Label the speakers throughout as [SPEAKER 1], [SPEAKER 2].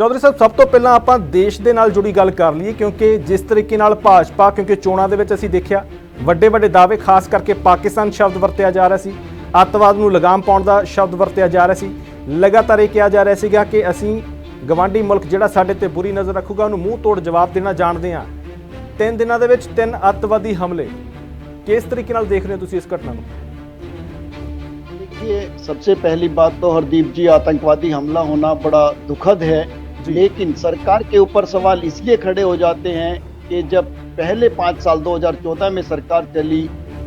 [SPEAKER 1] ਚੌਧਰੀ ਸਾਹਿਬ ਸਭ ਤੋਂ ਪਹਿਲਾਂ ਆਪਾਂ ਦੇਸ਼ ਦੇ ਨਾਲ ਜੁੜੀ ਗੱਲ ਕਰ ਲਈਏ ਕਿਉਂਕਿ ਜਿਸ ਤਰੀਕੇ ਨਾਲ ਭਾਜਪਾ ਕਿਉਂਕਿ ਚੋਣਾਂ ਦੇ ਵਿੱਚ ਅਸੀਂ ਦੇਖਿਆ ਵੱਡੇ ਵੱਡੇ ਦਾਅਵੇ ਖਾਸ ਕਰਕੇ ਪਾਕਿਸਤਾਨ ਸ਼ਬਦ ਵਰਤਿਆ ਜਾ ਰਿਹਾ ਸੀ ਅੱਤਵਾਦ ਨੂੰ ਲਗਾਮ ਪਾਉਣ ਦਾ ਸ਼ਬਦ ਵਰਤਿਆ ਜਾ ਰਿਹਾ ਸੀ ਲਗਾਤਾਰ ਇਹ ਕਿਹਾ ਜਾ ਰਿਹਾ ਸੀਗਾ ਕਿ ਅਸੀਂ ਗਵਾਂਢੀ ਮੁਲਕ ਜਿਹੜਾ ਸਾਡੇ ਤੇ ਬੁਰੀ ਨਜ਼ਰ ਰੱਖੂਗਾ ਉਹਨੂੰ ਮੂੰਹ ਤੋੜ ਜਵਾਬ ਦੇਣਾ ਜਾਣਦੇ ਹਾਂ ਤਿੰਨ ਦਿਨਾਂ ਦੇ ਵਿੱਚ ਤਿੰਨ ਅੱਤਵਾਦੀ ਹਮਲੇ ਕਿਸ ਤਰੀਕੇ ਨਾਲ ਦੇਖ ਰਹੇ ਹੋ ਤੁਸੀਂ ਇਸ ਘਟਨਾ ਨੂੰ
[SPEAKER 2] देखिए सबसे पहली बात तो हरदीप जी आतंकवादी हमला होना बड़ा दुखद है
[SPEAKER 1] जी।
[SPEAKER 2] लेकिन सरकार के ऊपर सवाल इसलिए खड़े हो जाते हैं कि जब पहले पाँच साल 2014 में सरकार चली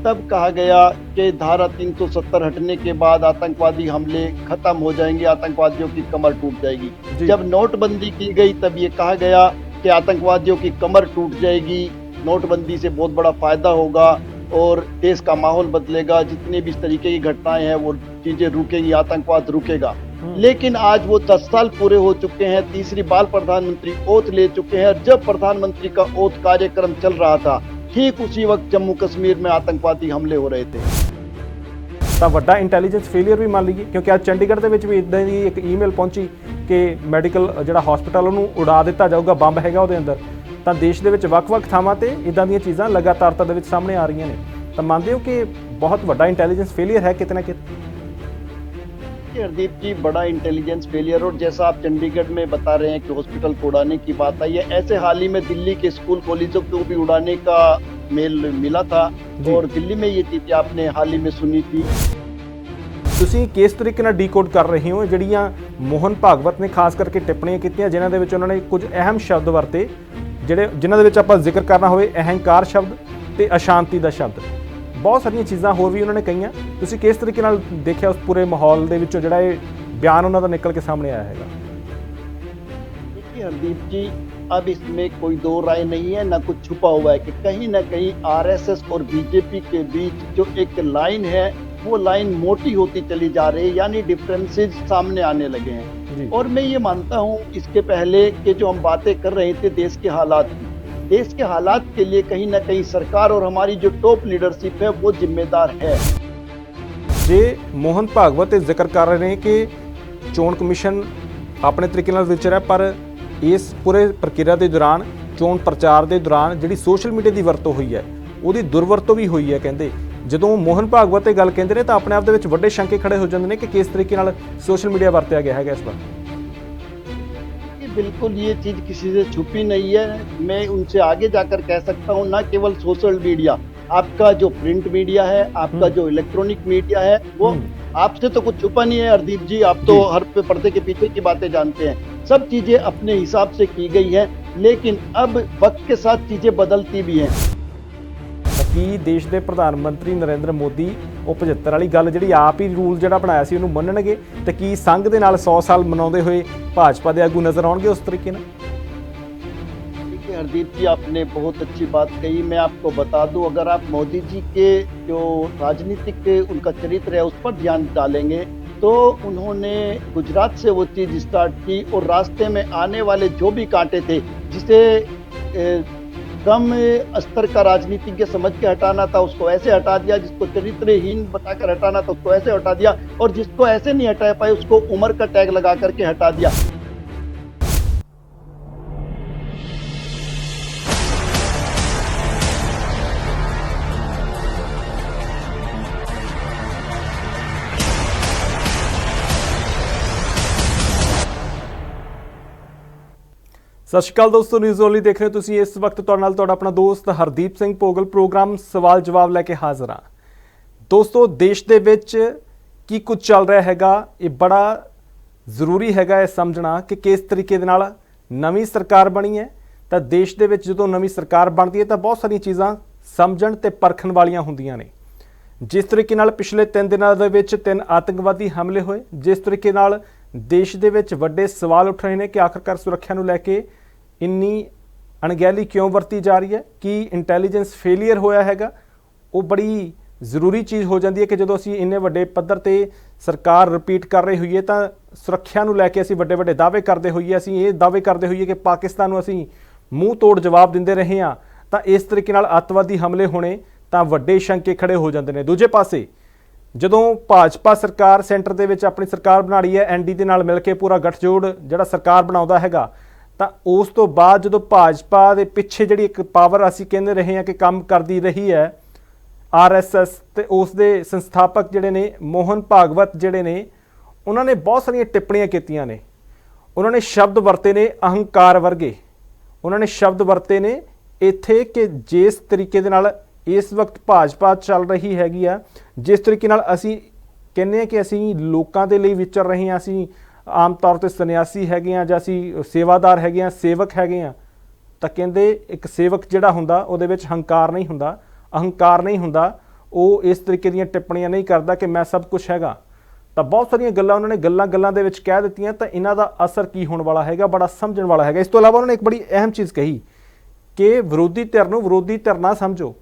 [SPEAKER 2] तब कहा गया कि धारा 370 हटने के बाद आतंकवादी हमले खत्म हो जाएँगे आतंकवादियों की कमर टूट जाएगी। जब नोटबंदी की गई तब ये कहा गया कि आतंकवादियों की कमर टूट जाएगी नोटबंदी से बहुत बड़ा फ़ायदा होगा और देश का माहौल बदलेगा जितने भी इस तरीके की घटनाएँ हैं वो चीज़ें रुकेंगी आतंकवाद रुकेगा। लेकिन आज वो दस साल पूरे हो चुके हैं तीसरी बार प्रधानमंत्री ओथ ले चुके हैं और जब प्रधानमंत्री का ओथ कार्यक्रम चल रहा था ठीक उसी वक्त जम्मू कश्मीर में आतंकवादी हमले हो रहे थे
[SPEAKER 1] ਤਾਂ ਵੱਡਾ ਇੰਟੈਲੀਜੈਂਸ ਫੇਲਿਅਰ ਵੀ ਮੰਨ ਲਈਏ ਕਿਉਂਕਿ ਅੱਜ ਚੰਡੀਗੜ੍ਹ ਦੇ ਵਿੱਚ ਵੀ ਇਦਾਂ ਦੀ ਇੱਕ ਈਮੇਲ ਪਹੁੰਚੀ ਕਿ ਮੈਡੀਕਲ ਜਿਹੜਾ ਹਸਪੀਟਲ ਉਹਨੂੰ ਉਡਾ ਦਿੱਤਾ ਜਾਊਗਾ ਬੰਬ ਹੈਗਾ ਉਹਦੇ ਅੰਦਰ ਤਾਂ ਦੇਸ਼ ਦੇ ਵਿੱਚ ਵੱਖ-ਵੱਖ ਥਾਵਾਂ ਤੇ ਇਦਾਂ ਦੀਆਂ ਚੀਜ਼ਾਂ ਲਗਾਤਾਰਤਾ ਦੇ ਵਿੱਚ ਸਾਹਮਣੇ ਆ ਰਹੀਆਂ ਨੇ ਤਾਂ ਮੰਨਦੇ ਹੋ ਕਿ ਬਹੁਤ ਵੱਡਾ ਇੰਟੈਲੀਜੈਂਸ ਫੇਲਿਅਰ ਹੈ ਕਿਤੇ ਨਾ ਕਿਤੇ
[SPEAKER 2] कि हरदीप जी बड़ा इंटेलिजेंस फेलियर और जैसा आप चंडीगढ़ में बता रहे हैं कि हॉस्पिटल को उड़ाने की बात आई है ऐसे हाल ही में दिल्ली के स्कूल कॉलेजों को भी उड़ाने का मेल मिला था
[SPEAKER 1] जी।
[SPEAKER 2] और दिल्ली में ये चीजें आपने हाल ही में सुनी थी
[SPEAKER 1] ਤੁਸੀਂ ਕਿਸ ਤਰੀਕੇ ਨਾਲ ਡੀਕੋਡ ਕਰ ਰਹੇ ਹੋ ਜਿਹੜੀਆਂ ਮੋਹਨ ਭਾਗਵਤ ਨੇ ਖਾਸ ਕਰਕੇ ਟਿੱਪਣੀਆਂ ਕੀਤੀਆਂ ਜਿਨ੍ਹਾਂ ਦੇ ਵਿੱਚ ਉਹਨਾਂ ਨੇ ਕੁਝ ਅਹਿਮ ਸ਼ਬਦ ਵਰਤੇ ਜਿਹੜੇ ਜਿਨ੍ਹਾਂ ਦੇ ਵਿੱਚ ਆਪਾਂ ਜ਼ਿਕਰ ਕਰਨਾ ਹੋਵੇ ਅਹੰਕਾਰ ਸ਼ਬਦ ਤੇ ਅਸ਼ਾਂਤੀ ਦਾ ਸ਼ਬਦ ਬਹੁਤ ਸਾਰੀਆਂ ਚੀਜ਼ਾਂ ਹੋਰ ਵੀ ਉਹਨਾਂ ਨੇ ਕਹੀਆਂ ਤੁਸੀਂ ਕਿਸ ਤਰੀਕੇ ਨਾਲ ਦੇਖਿਆ ਉਸ ਪੂਰੇ ਮਾਹੌਲ ਦੇ ਵਿੱਚੋਂ ਜਿਹੜਾ ਇਹ ਬਿਆਨ ਉਹਨਾਂ ਦਾ ਨਿਕਲ ਕੇ ਸਾਹਮਣੇ ਆਇਆ ਹੈਗਾ
[SPEAKER 2] देखिए हरदीप जी अब इसमें कोई दो राय नहीं है ना कुछ छुपा हुआ है कि कहीं ना कहीं आरएसएस और बीजेपी के बीच जो एक लाइन है वो लाइन मोटी होती चली जा रही है यानी डिफरेंसेस सामने आने लगे हैं
[SPEAKER 1] जी
[SPEAKER 2] और मैं ये मानता हूँ इसके पहले कि जो हम बातें कर रहे थे देश के हालात की देश के हालात के लिए कहीं ना कहीं सरकार और हमारी जो टॉप लीडरशिप है वो जिम्मेदार है
[SPEAKER 1] ਜੇ ਮੋਹਨ ਭਾਗਵਤ ਇਹ ਜ਼ਿਕਰ ਕਰ ਰਹੇ ਨੇ ਕਿ ਚੋਣ ਕਮਿਸ਼ਨ ਆਪਣੇ ਤਰੀਕੇ ਨਾਲ ਵਿਚਰ ਹੈ ਪਰ ਇਸ ਪੂਰੇ ਪ੍ਰਕਿਰਿਆ ਦੇ ਦੌਰਾਨ ਚੋਣ ਪ੍ਰਚਾਰ ਦੇ ਦੌਰਾਨ ਜਿਹੜੀ ਸੋਸ਼ਲ ਮੀਡੀਆ ਦੀ ਵਰਤੋਂ ਹੋਈ ਹੈ ਉਹਦੀ ਦੁਰਵਰਤੋਂ ਵੀ ਹੋਈ ਹੈ ਕਹਿੰਦੇ ਜਦੋਂ ਮੋਹਨ ਭਾਗਵਤ ਇਹ ਗੱਲ ਕਹਿੰਦੇ ਨੇ ਤਾਂ ਆਪਣੇ ਆਪ ਦੇ ਵਿੱਚ ਵੱਡੇ ਸ਼ੰਕੇ ਖੜੇ ਹੋ ਜਾਂਦੇ ਨੇ ਕਿ ਕਿਸ ਤਰੀਕੇ ਨਾਲ ਸੋਸ਼ਲ ਮੀਡੀਆ ਵਰਤਿਆ ਗਿਆ ਹੈਗਾ ਇਸ ਵਾਰ
[SPEAKER 2] कि बिल्कुल ये चीज़ किसी से छुपी नहीं है मैं उनसे आगे जाकर कह सकता हूँ ना केवल सोशल मीडिया आपका जो प्रिंट मीडिया है आपका
[SPEAKER 1] हम्म।
[SPEAKER 2] जो इलेक्ट्रॉनिक मीडिया है वो
[SPEAKER 1] हम्म।
[SPEAKER 2] आपसे तो कुछ छुपा नहीं है हरदीप जी आप तो। हर पे पर्दे के पीछे की बातें जानते हैं सब चीज़ें अपने हिसाब से की गई है लेकिन अब वक्त के साथ चीज़ें बदलती भी हैं
[SPEAKER 1] ਕੀ ਦੇਸ਼ ਦੇ ਪ੍ਰਧਾਨ ਮੰਤਰੀ ਨਰਿੰਦਰ ਮੋਦੀ ਉਹ 75 ਵਾਲੀ ਗੱਲ ਜਿਹੜੀ ਆਪ ਹੀ ਰੂਲ ਜਿਹੜਾ ਬਣਾਇਆ ਸੀ ਉਹਨੂੰ ਮੰਨਣਗੇ ਤੇ ਕੀ ਸੰਘ ਦੇ ਨਾਲ 100 ਸਾਲ ਮਨਾਉਂਦੇ ਹੋਏ ਭਾਜਪਾ ਦੇ ਆਗੂ ਨਜ਼ਰ ਆਉਣਗੇ ਉਸ ਤਰੀਕੇ ਨਾਲ
[SPEAKER 2] देखिए हरदीप जी आपने बहुत अच्छी बात कही मैं आपको बता दूं अगर आप मोदी जी के जो राजनीतिक उनका चरित्र है उस पर ध्यान डालेंगे तो उन्होंने गुजरात से वो चीज़ स्टार्ट की और रास्ते में आने वाले जो भी कांटे थे जिसे ए, कम स्तर का राजनीतिज्ञ समझ के हटाना था, उसको ऐसे हटा दिया जिसको चरित्रहीन बताकर हटाना था, उसको ऐसे हटा दिया और जिसको ऐसे नहीं हटा पाए, उसको उम्र का टैग लगा करके हटा दिया।
[SPEAKER 1] ਸਤਿ ਸ਼੍ਰੀ ਅਕਾਲ ਦੋਸਤੋ ਨਿਊਜ਼ ਓਨਲੀ ਦੇਖ ਰਹੇ ਹੋ ਤੁਸੀਂ ਇਸ ਵਕਤ ਤੁਹਾਡੇ ਨਾਲ ਤੁਹਾਡਾ ਆਪਣਾ ਦੋਸਤ ਹਰਦੀਪ ਸਿੰਘ ਪੋਗਲ ਪ੍ਰੋਗਰਾਮ ਸਵਾਲ ਜਵਾਬ ਲੈ ਕੇ ਹਾਜ਼ਰ ਹਾਂ। ਦੋਸਤੋ, ਦੇਸ਼ ਦੇ ਵਿੱਚ ਕੀ ਕੁਝ ਚੱਲ ਰਿਹਾ ਹੈਗਾ, ਇਹ ਬੜਾ ਜ਼ਰੂਰੀ ਹੈਗਾ ਇਹ ਸਮਝਣਾ ਕਿ ਕਿਸ ਤਰੀਕੇ ਦੇ ਨਾਲ ਨਵੀਂ ਸਰਕਾਰ ਬਣੀ ਹੈ। ਤਾਂ ਦੇਸ਼ ਦੇ ਵਿੱਚ ਜਦੋਂ ਨਵੀਂ ਸਰਕਾਰ ਬਣਦੀ ਹੈ ਤਾਂ ਬਹੁਤ ਸਾਰੀਆਂ ਚੀਜ਼ਾਂ ਸਮਝਣ ਤੇ ਪਰਖਣ ਵਾਲੀਆਂ ਹੁੰਦੀਆਂ ਨੇ। ਜਿਸ ਤਰੀਕੇ ਨਾਲ ਪਿਛਲੇ 3 ਦਿਨਾਂ ਦੇ ਵਿੱਚ ਤਿੰਨ ਆਤੰਕਵਾਦੀ ਹਮਲੇ ਹੋਏ, ਜਿਸ ਤਰੀਕੇ ਨਾਲ ਦੇਸ਼ ਦੇ ਵਿੱਚ ਵੱਡੇ ਸਵਾਲ ਉੱਠ ਰਹੇ ਨੇ ਕਿ ਆਖਰਕਾਰ ਸੁਰੱਖਿਆ ਨੂੰ ਲੈ ਕੇ ਇੰਨੀ ਅਣਗਹਿਲੀ ਕਿਉਂ ਵਰਤੀ ਜਾ ਰਹੀ ਹੈ? ਕਿ ਇੰਟੈਲੀਜੈਂਸ ਫੇਲਿਅਰ ਹੋਇਆ ਹੈਗਾ? ਉਹ ਬੜੀ ਜ਼ਰੂਰੀ ਚੀਜ਼ ਹੋ ਜਾਂਦੀ ਹੈ ਕਿ ਜਦੋਂ ਅਸੀਂ ਇੰਨੇ ਵੱਡੇ ਪੱਧਰ ਤੇ ਸਰਕਾਰ ਰਿਪੀਟ ਕਰ ਰਹੀ ਹੋਈਏ ਤਾਂ ਸੁਰੱਖਿਆ ਨੂੰ ਲੈ ਕੇ ਅਸੀਂ ਵੱਡੇ ਵੱਡੇ ਦਾਅਵੇ ਕਰਦੇ ਹੋਈਏ, ਅਸੀਂ ਇਹ ਦਾਅਵੇ ਕਰਦੇ ਹੋਈਏ ਕਿ ਪਾਕਿਸਤਾਨ ਨੂੰ ਅਸੀਂ ਮੂੰਹ ਤੋੜ ਜਵਾਬ ਦਿੰਦੇ ਰਹੇ ਹਾਂ, ਤਾਂ ਇਸ ਤਰੀਕੇ ਨਾਲ ਅੱਤਵਾਦੀ ਹਮਲੇ ਹੋਣੇ ਤਾਂ ਵੱਡੇ ਸ਼ੰਕੇ ਖੜੇ ਹੋ ਜਾਂਦੇ ਨੇ। ਦੂਜੇ ਪਾਸੇ, ਜਦੋਂ ਭਾਜਪਾ ਸਰਕਾਰ ਸੈਂਟਰ ਦੇ ਵਿੱਚ ਆਪਣੀ ਸਰਕਾਰ ਬਣਾ ਰਹੀ ਹੈ ਐਨਡੀ ਦੇ ਨਾਲ ਮਿਲ ਕੇ ਪੂਰਾ ਗੱਠਜੋੜ ਜਿਹੜਾ ਸਰਕਾਰ ਬਣਾਉਂਦਾ ਹੈਗਾ ਤਾਂ ਉਸ ਤੋਂ ਬਾਅਦ ਜਦੋਂ ਭਾਜਪਾ ਦੇ ਪਿੱਛੇ ਜਿਹੜੀ ਇੱਕ ਪਾਵਰ ਅਸੀਂ ਕਹਿੰਦੇ ਰਹੇ ਹਾਂ ਕਿ ਕੰਮ ਕਰਦੀ ਰਹੀ ਹੈ ਆਰਐਸਐਸ ਤੇ ਉਸ ਦੇ ਸੰਸਥਾਪਕ ਜਿਹੜੇ ਨੇ, ਮੋਹਨ ਭਾਗਵਤ ਜਿਹੜੇ ਨੇ, ਉਹਨਾਂ ਨੇ ਬਹੁਤ ਸਾਰੀਆਂ ਟਿੱਪਣੀਆਂ ਕੀਤੀਆਂ ਨੇ। ਉਹਨਾਂ ਨੇ ਸ਼ਬਦ ਵਰਤੇ ਨੇ ਅਹੰਕਾਰ ਵਰਗੇ। ਉਹਨਾਂ ਨੇ ਸ਼ਬਦ ਵਰਤੇ ਨੇ ਇੱਥੇ ਕਿ ਜਿਸ ਤਰੀਕੇ ਦੇ ਨਾਲ ਇਸ ਵਕਤ ਭਾਜਪਾ ਚੱਲ ਰਹੀ ਹੈਗੀ ਆ, ਜਿਸ ਤਰੀਕੇ ਨਾਲ ਅਸੀਂ ਕਹਿੰਦੇ ਆ ਕਿ ਅਸੀਂ ਲੋਕਾਂ ਦੇ ਲਈ ਵਿਚਰ ਰਹੇ ਹਾਂ, ਅਸੀਂ ਆਮ ਤੌਰ ਤੇ ਸੰਨਿਆਸੀ ਹੈਗੇ ਆ ਜਾਂ ਅਸੀਂ ਸੇਵਾਦਾਰ ਹੈਗੇ ਆ ਸੇਵਕ ਹੈਗੇ ਆ ਤਾਂ ਕਹਿੰਦੇ ਇੱਕ ਸੇਵਕ ਜਿਹੜਾ ਹੁੰਦਾ, ਉਹਦੇ ਵਿੱਚ ਹੰਕਾਰ ਨਹੀਂ ਹੁੰਦਾ। ਅਹੰਕਾਰ ਨਹੀਂ ਹੁੰਦਾ। ਉਹ ਇਸ ਤਰੀਕੇ ਦੀਆਂ ਟਿੱਪਣੀਆਂ ਨਹੀਂ ਕਰਦਾ ਕਿ ਮੈਂ ਸਭ ਕੁਝ ਹੈਗਾ। ਤਾਂ ਬਹੁਤ ਸਾਰੀਆਂ ਗੱਲਾਂ ਉਹਨਾਂ ਨੇ ਗੱਲਾਂ ਗੱਲਾਂ ਦੇ ਵਿੱਚ ਕਹਿ ਦਿੱਤੀਆਂ, ਤਾਂ ਇਹਨਾਂ ਦਾ ਅਸਰ ਕੀ ਹੋਣ ਵਾਲਾ ਹੈਗਾ, ਬੜਾ ਸਮਝਣ ਵਾਲਾ ਹੈਗਾ। ਇਸ ਤੋਂ ਇਲਾਵਾ ਉਹਨਾਂ ਨੇ ਇੱਕ ਬੜੀ ਅਹਿਮ ਚੀਜ਼ ਕਹੀ ਕਿ ਵਿਰੋਧੀ ਧਿਰ ਨੂੰ ਵਿਰੋਧੀ ਧਿਰ ਨਾ ਸਮਝੋ।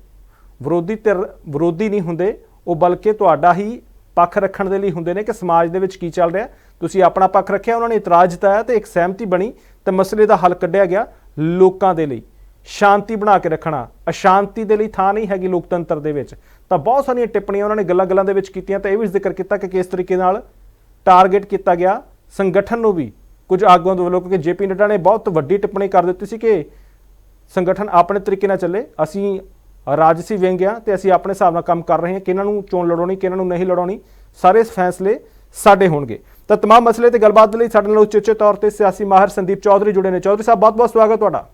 [SPEAKER 1] ਵਿਰੋਧੀ ਧਿਰ ਵਿਰੋਧੀ ਨਹੀਂ ਹੁੰਦੇ, ਉਹ ਬਲਕਿ ਤੁਹਾਡਾ ਹੀ ਪੱਖ ਰੱਖਣ ਦੇ ਲਈ ਹੁੰਦੇ ਨੇ ਕਿ ਸਮਾਜ ਦੇ ਵਿੱਚ ਕੀ ਚੱਲ ਰਿਹਾ। ਤੁਸੀਂ ਆਪਣਾ ਪੱਖ ਰੱਖਿਆ, ਉਹਨਾਂ ਨੇ ਇਤਰਾਜ਼ ਜਤਾਇਆ ਤੇ ਇੱਕ ਸਹਿਮਤੀ ਬਣੀ ਤੇ ਮਸਲੇ ਦਾ ਹੱਲ ਕੱਢਿਆ ਗਿਆ ਲੋਕਾਂ ਦੇ ਲਈ। ਸ਼ਾਂਤੀ ਬਣਾ ਕੇ ਰੱਖਣਾ, ਅਸ਼ਾਂਤੀ ਦੇ ਲਈ ਥਾਂ ਨਹੀਂ ਹੈਗੀ ਲੋਕਤੰਤਰ ਦੇ ਵਿੱਚ। ਤਾਂ ਬਹੁਤ ਸਾਰੀਆਂ ਟਿੱਪਣੀਆਂ ਉਹਨਾਂ ਨੇ ਗੱਲਾਂ-ਗੱਲਾਂ ਦੇ ਵਿੱਚ ਕੀਤੀਆਂ ਤਾਂ ਇਹ ਵੀ ਜ਼ਿਕਰ ਕੀਤਾ ਕਿ ਕਿਸ ਤਰੀਕੇ ਨਾਲ ਟਾਰਗੇਟ ਕੀਤਾ ਗਿਆ। ਸੰਗਠਨ ਨੂੰ ਵੀ ਕੁਝ ਆਗੂਆਂ ਦੇ ਵੱਲੋਂ ਕਿਉਂਕਿ ਜੇਪੀ ਨੱਡਾ ਨੇ ਬਹੁਤ ਵੱਡੀ ਟਿੱਪਣੀ ਕਰ ਦਿੱਤੀ ਸੀ ਕਿ ਸੰਗਠਨ ਆਪਣੇ ਤਰੀਕੇ ਨਾਲ ਚੱਲੇ। ਅਸੀਂ ਰਾਜਸੀ ਵਿੰਗ ਆ ਤੇ ਅਸੀਂ ਆਪਣੇ ਹਿਸਾਬ ਨਾਲ ਕੰਮ ਕਰ ਰਹੇ ਹਾਂ ਕਿ ਇਹਨਾਂ ਨੂੰ ਚੋਣ ਲੜਾਉਣੀ ਕਿ ਇਹਨਾਂ ਨੂੰ ਨਹੀਂ ਲੜਾਉਣੀ। ਸਾਰੇ ਫੈਸਲੇ ਸਾਡੇ ਹੋਣਗੇ। ਤਾਂ तमाम ਮਸਲੇ ਤੇ ਗੱਲਬਾਤ ਦੇ ਲਈ ਸਾਡੇ ਨਾਲ ਉਚੇਚੇ ਤੌਰ ਤੇ ਸਿਆਸੀ ਮਾਹਰ ਸੰਦੀਪ ਚੌਧਰੀ ਜੁੜੇ ਨੇ ਚੌਧਰੀ ਸਾਹਿਬ ਬਹੁਤ ਬਹੁਤ ਸਵਾਗਤ ਤੁਹਾਡਾ